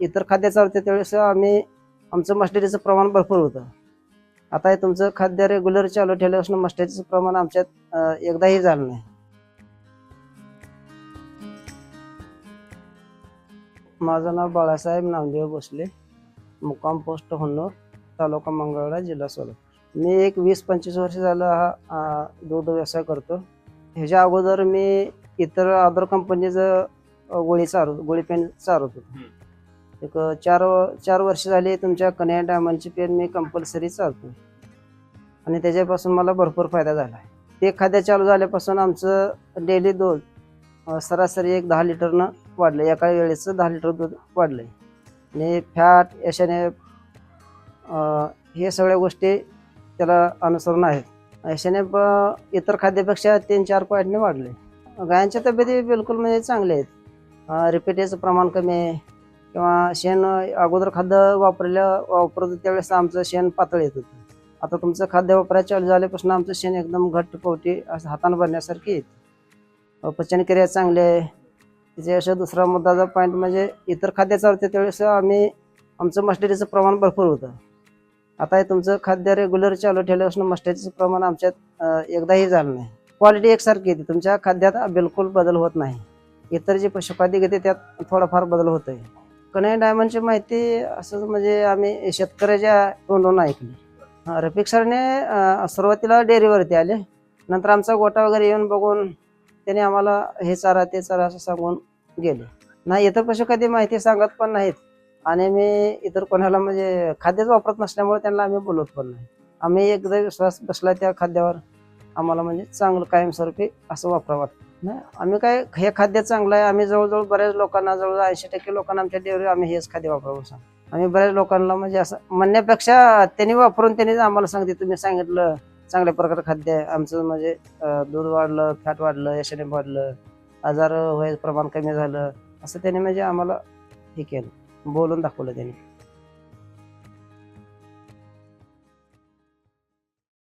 इतर खाद्य चालते त्यावेळेस आम्ही आमचं मस्टरीचं प्रमाण भरपूर होतं. आता हे तुमचं खाद्य रेग्युलर चालू ठेवल्यापासून मस्टरीचं प्रमाण आमच्यात एकदाही झालं नाही. माझं नाव बाळासाहेब नामदेव भोसले मुक्काम पोस्ट होन्नूर तालुका मंगळवेढा जिल्हा सोलापूर. मी एक वीस पंचवीस वर्ष झालं हा दूध व्यवसाय करतो. ह्याच्या अगोदर मी इतर अदर कंपनीचं गोळी चार गोळी पेन चारत होतो. एक चार चार वर्ष झाली तुमच्या कन्या डायमंडची पेन मी कंपल्सरी चालतो आणि त्याच्यापासून मला भरपूर फायदा झाला आहे. ते खाद्य चालू झाल्यापासून आमचं डेली दूध सरासरी एक दहा लिटरनं वाढलं एका वेळेचं दहा लिटर दूध वाढलं आणि फॅट याच्याने हे सगळ्या गोष्टी त्याला अनुसरून आहेत. याच्याने प इतर खाद्यापेक्षा तीन चार पॉईंटने वाढले गायांच्या तब्येती बिलकुल म्हणजे चांगले आहेत. रिपीटेचं प्रमाण कमी आहे. किंवा शेण अगोदर खाद्य वापरल्या वापरत त्यावेळेस आमचं शेण पातळ येत होतं. आता तुमचं खाद्य वापरायला चालू झाल्यापासून आमचं शेण एकदम घट्ट पोवटी असं हातानं भरण्यासारखी येते. पचनक्रिया चांगली आहे. त्याच्यापेक्षा दुसरा मुद्दाचा पॉईंट म्हणजे इतर खाद्य चालते त्यावेळेस आम्ही आमचं मस्टडीचं प्रमाण भरपूर होतं. आता हे तुमचं खाद्य रेग्युलर चालू ठेवल्यापासून मस्टरीचं प्रमाण आमच्यात एकदाही झालं नाही. क्वालिटी एकसारखी येते. तुमच्या खाद्यात बिलकुल बदल होत नाही. इतर जे पशुखाद्य घेते त्यात थोडाफार बदल होत आहे कन्हैया डायमंडची माहिती असंच म्हणजे आम्ही शेतकऱ्याच्या तोंडून ऐकली. रफिक सरने सुरुवातीला डेअरीवरती आले. नंतर आमचा गोटा वगैरे येऊन बघून त्याने आम्हाला हे चारा ते चारा असं सांगून गेले. नाही इतर कधी माहिती सांगत पण नाहीत. आणि मी इतर कोणाला म्हणजे खाद्यच वापरत नसल्यामुळे त्यांना आम्ही बोलत पण नाही. आम्ही एकदा विश्वास बसला त्या खाद्यावर आम्हाला म्हणजे चांगलं कायमस्वरूपी असं वापरा वाटतं. नाही आम्ही काय हे खाद्य चांगलं आहे आम्ही जवळजवळ बऱ्याच लोकांना जवळजवळ ऐंशी टक्के लोकांना आमच्या डेअरी आम्ही हेच खाद्य वापरावं सांग आम्ही बऱ्याच लोकांना म्हणजे असं म्हणण्यापेक्षा त्यांनी वापरून त्यांनीच आम्हाला सांगते तुम्ही सांगितलं चांगल्या प्रकारे खाद्य आहे. आमचं म्हणजे दूध वाढलं फॅट वाढलं यशाने वाढलं आजार व्हायचं प्रमाण कमी झालं असं त्याने म्हणजे आम्हाला हे केलं बोलून दाखवलं त्यांनी.